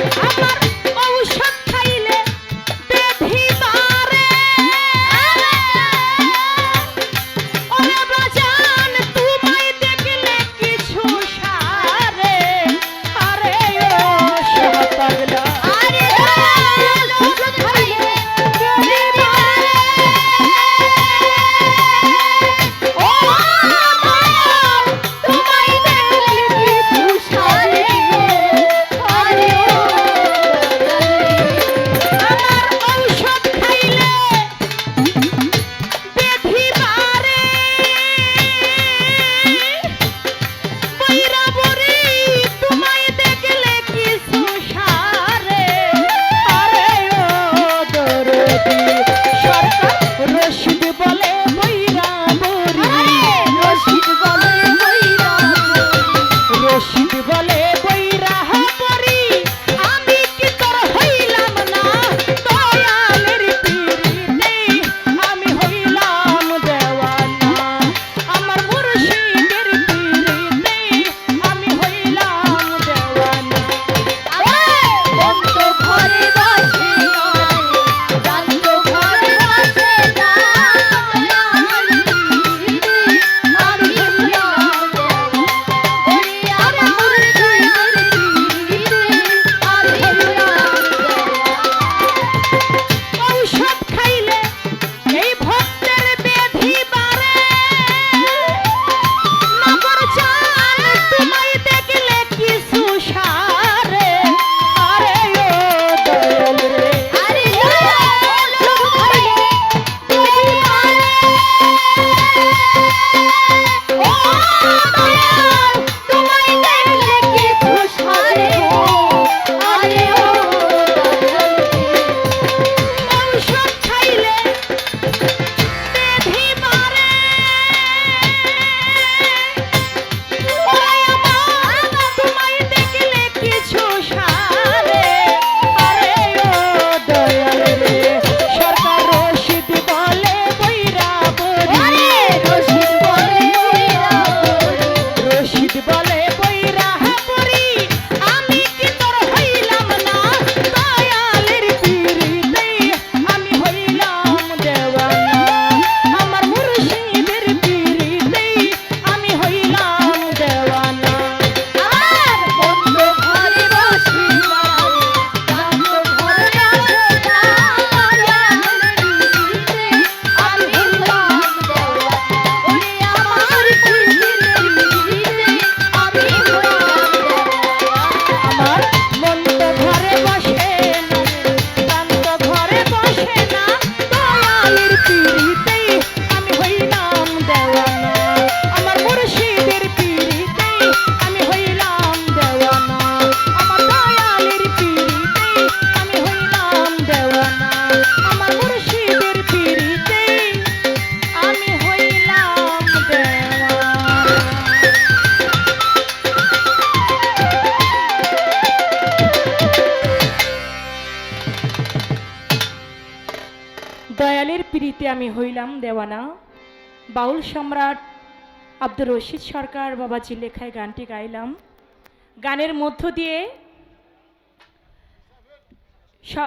Amar বাউলের পিড়িতে আমি হইলাম দেওয়ানা। বাউল সম্রাট আব্দুর রশিদ সরকার বাবাজি লেখায় গানটি গাইলাম। গানের মধ্য দিয়ে